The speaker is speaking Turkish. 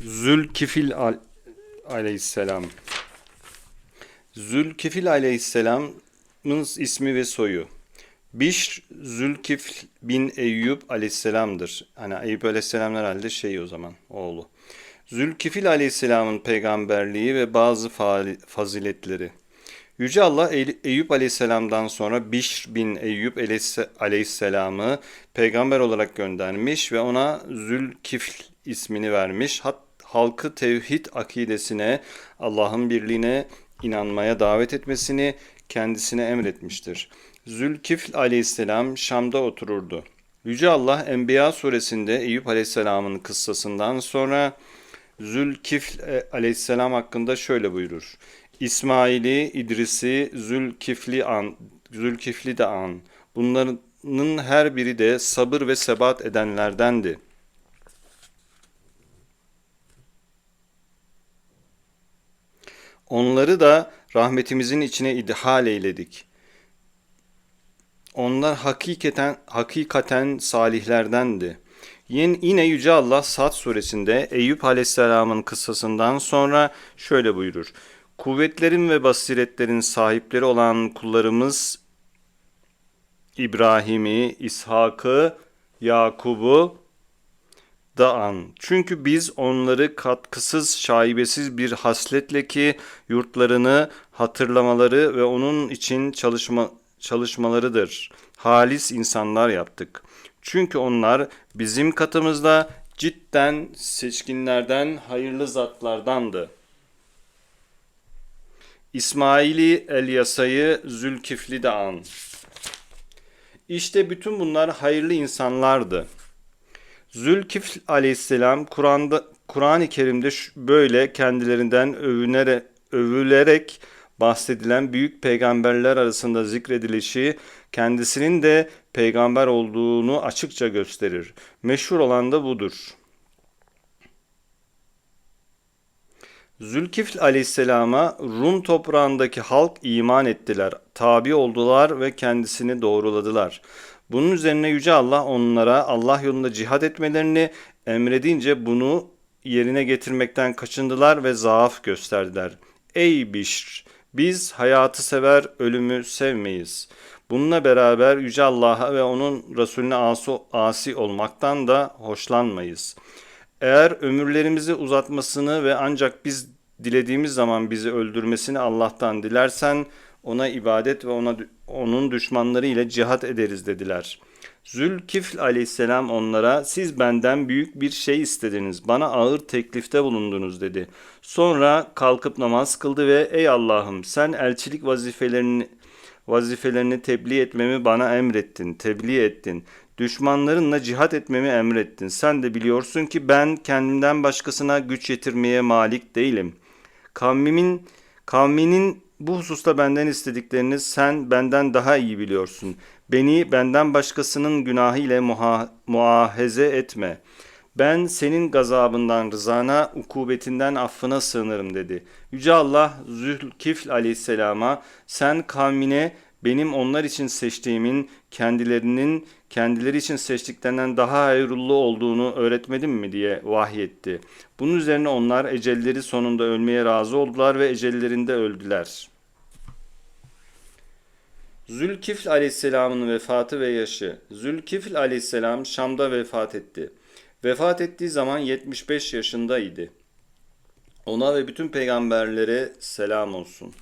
Zülkifil al- aleyhisselam. Zülkifil aleyhisselamın ismi ve soyu. Bişr Zülkifl bin Eyyub aleyhisselamdır. Hani Eyüp aleyhisselam herhalde şey o zaman oğlu. Zülkifil aleyhisselamın peygamberliği ve bazı faziletleri. Yüce Allah Ey- Eyüp aleyhisselamdan sonra Bişr bin aleyhisse- aleyhisselamı peygamber olarak göndermiş ve ona Zülkifl ismini vermiş. Hat, halkı tevhid akidesine, Allah'ın birliğine inanmaya davet etmesini kendisine emretmiştir. Zülkifl aleyhisselam Şam'da otururdu. Yüce Allah Enbiya suresinde Eyüp aleyhisselamın kıssasından sonra Zülkifl e, aleyhisselam hakkında şöyle buyurur. İsmail'i, İdris'i, Zülkifli an, Zülkifli de an. Bunların her biri de sabır ve sebat edenlerdendi. Onları da rahmetimizin içine idhal eyledik. Onlar hakikaten hakikaten salihlerdendi. Yine, Yüce Allah Sad suresinde Eyüp Aleyhisselam'ın kıssasından sonra şöyle buyurur. Kuvvetlerin ve basiretlerin sahipleri olan kullarımız İbrahim'i, İshak'ı, Yakub'u da an. Çünkü biz onları katkısız, şaibesiz bir hasletle ki yurtlarını hatırlamaları ve onun için çalışma, çalışmalarıdır. Halis insanlar yaptık. Çünkü onlar bizim katımızda cidden seçkinlerden, hayırlı zatlardandı. İsmaili El-Yasa'yı Zülkifli de an. İşte bütün bunlar hayırlı insanlardı. Zülkifl aleyhisselam Kur'an'da Kur'an-ı Kerim'de böyle kendilerinden övünere, övülerek bahsedilen büyük peygamberler arasında zikredilişi kendisinin de peygamber olduğunu açıkça gösterir. Meşhur olan da budur. Zülkifl aleyhisselama Rum toprağındaki halk iman ettiler, tabi oldular ve kendisini doğruladılar. Bunun üzerine Yüce Allah onlara Allah yolunda cihad etmelerini emredince bunu yerine getirmekten kaçındılar ve zaaf gösterdiler. Ey Bişr! Biz hayatı sever, ölümü sevmeyiz. Bununla beraber Yüce Allah'a ve onun Resulüne asi, asi olmaktan da hoşlanmayız. Eğer ömürlerimizi uzatmasını ve ancak biz dilediğimiz zaman bizi öldürmesini Allah'tan dilersen ona ibadet ve ona onun düşmanları ile cihat ederiz dediler. Zülkifl aleyhisselam onlara siz benden büyük bir şey istediniz. Bana ağır teklifte bulundunuz dedi. Sonra kalkıp namaz kıldı ve ey Allah'ım sen elçilik vazifelerini vazifelerini tebliğ etmemi bana emrettin, tebliğ ettin. Düşmanlarınla cihat etmemi emrettin. Sen de biliyorsun ki ben kendimden başkasına güç yetirmeye malik değilim. Kavmimin kavminin bu hususta benden istediklerini sen benden daha iyi biliyorsun. Beni benden başkasının günahı ile muha- muahaze etme. Ben senin gazabından, rızana, ukubetinden affına sığınırım dedi. Yüce Allah Zülkifl aleyhisselama sen kavmine benim onlar için seçtiğimin kendilerinin kendileri için seçtiklerinden daha hayırlı olduğunu öğretmedim mi diye vahyetti. Bunun üzerine onlar ecelleri sonunda ölmeye razı oldular ve ecellerinde öldüler. Zülkifl aleyhisselamın vefatı ve yaşı. Zülkifl aleyhisselam Şam'da vefat etti. Vefat ettiği zaman 75 yaşındaydı. Ona ve bütün peygamberlere selam olsun.